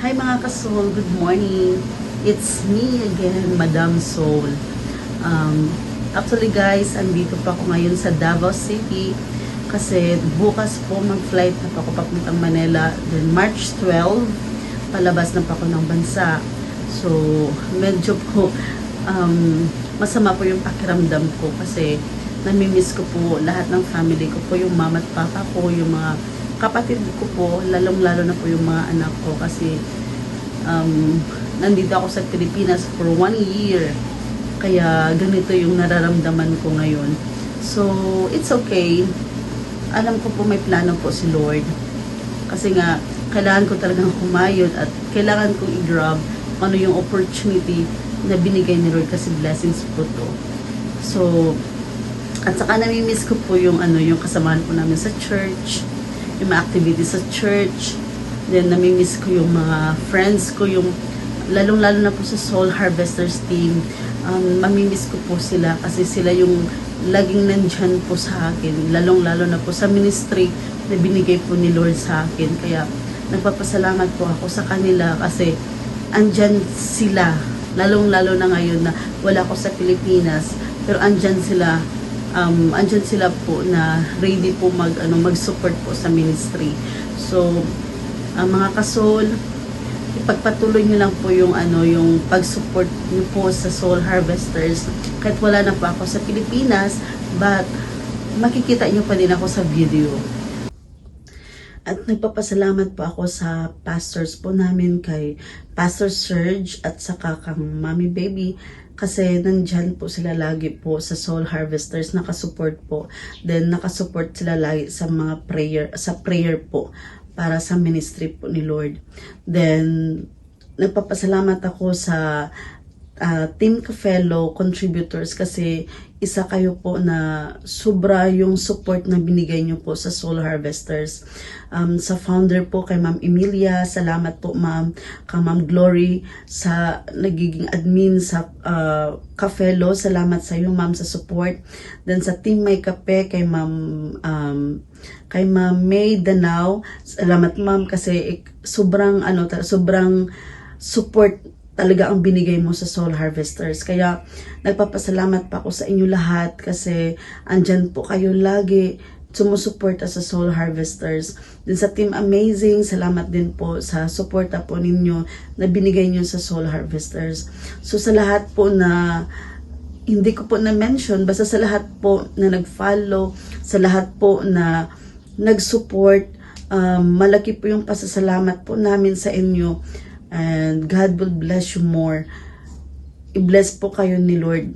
Hi mga ka-soul, good morning. It's me again, Madam Soul. Um, actually guys, andito pa ako ngayon sa Davao City kasi bukas po mag-flight na pa ako papuntang Manila. Then March 12, palabas na pa ako ng bansa. So, medyo po um, masama po yung pakiramdam ko kasi namimiss ko po lahat ng family ko po, yung mama at papa ko, yung mga kapatid ko po, lalong-lalo na po yung mga anak ko kasi um, nandito ako sa Pilipinas for one year. Kaya ganito yung nararamdaman ko ngayon. So, it's okay. Alam ko po may plano po si Lord. Kasi nga, kailangan ko talagang kumayod at kailangan kong i-grab ano yung opportunity na binigay ni Lord kasi blessings po to. So, at saka nami-miss ko po yung ano, yung kasamahan po namin sa church, yung mga activities sa church. Then nami-miss ko yung mga friends ko, yung lalong-lalo na po sa Soul Harvesters team. Um, mamimiss ko po sila kasi sila yung laging nandyan po sa akin, lalong-lalo na po sa ministry na binigay po ni Lord sa akin. Kaya nagpapasalamat po ako sa kanila kasi andyan sila, lalong-lalo na ngayon na wala ko sa Pilipinas, pero andyan sila um, andyan sila po na ready po mag ano mag-support po sa ministry. So, ang mga kasol, ipagpatuloy niyo lang po yung ano yung pag-support niyo po sa Soul Harvesters. Kahit wala na po ako sa Pilipinas, but makikita niyo pa din ako sa video. At nagpapasalamat po ako sa pastors po namin kay Pastor Serge at saka kang Mommy Baby kasi nandyan po sila lagi po sa Soul Harvesters. Nakasupport po. Then nakasupport sila lagi sa mga prayer sa prayer po para sa ministry po ni Lord. Then nagpapasalamat ako sa uh, team ka-fellow contributors kasi isa kayo po na sobra yung support na binigay nyo po sa Soul Harvesters. Um, sa founder po kay Ma'am Emilia, salamat po Ma'am, kay Ma'am Glory sa nagiging admin sa uh, ka-fellow, salamat sa iyo Ma'am sa support. Then sa team May Kape kay Ma'am um, kay Ma'am May Danao, salamat Ma'am kasi sobrang ano, sobrang support talaga ang binigay mo sa Soul Harvesters. Kaya nagpapasalamat pa ako sa inyo lahat kasi andyan po kayo lagi sumusuporta sa Soul Harvesters. Din sa Team Amazing, salamat din po sa suporta po ninyo na binigay nyo sa Soul Harvesters. So sa lahat po na hindi ko po na-mention, basta sa lahat po na nag-follow, sa lahat po na nag-support, um, malaki po yung pasasalamat po namin sa inyo and God will bless you more. I-bless po kayo ni Lord.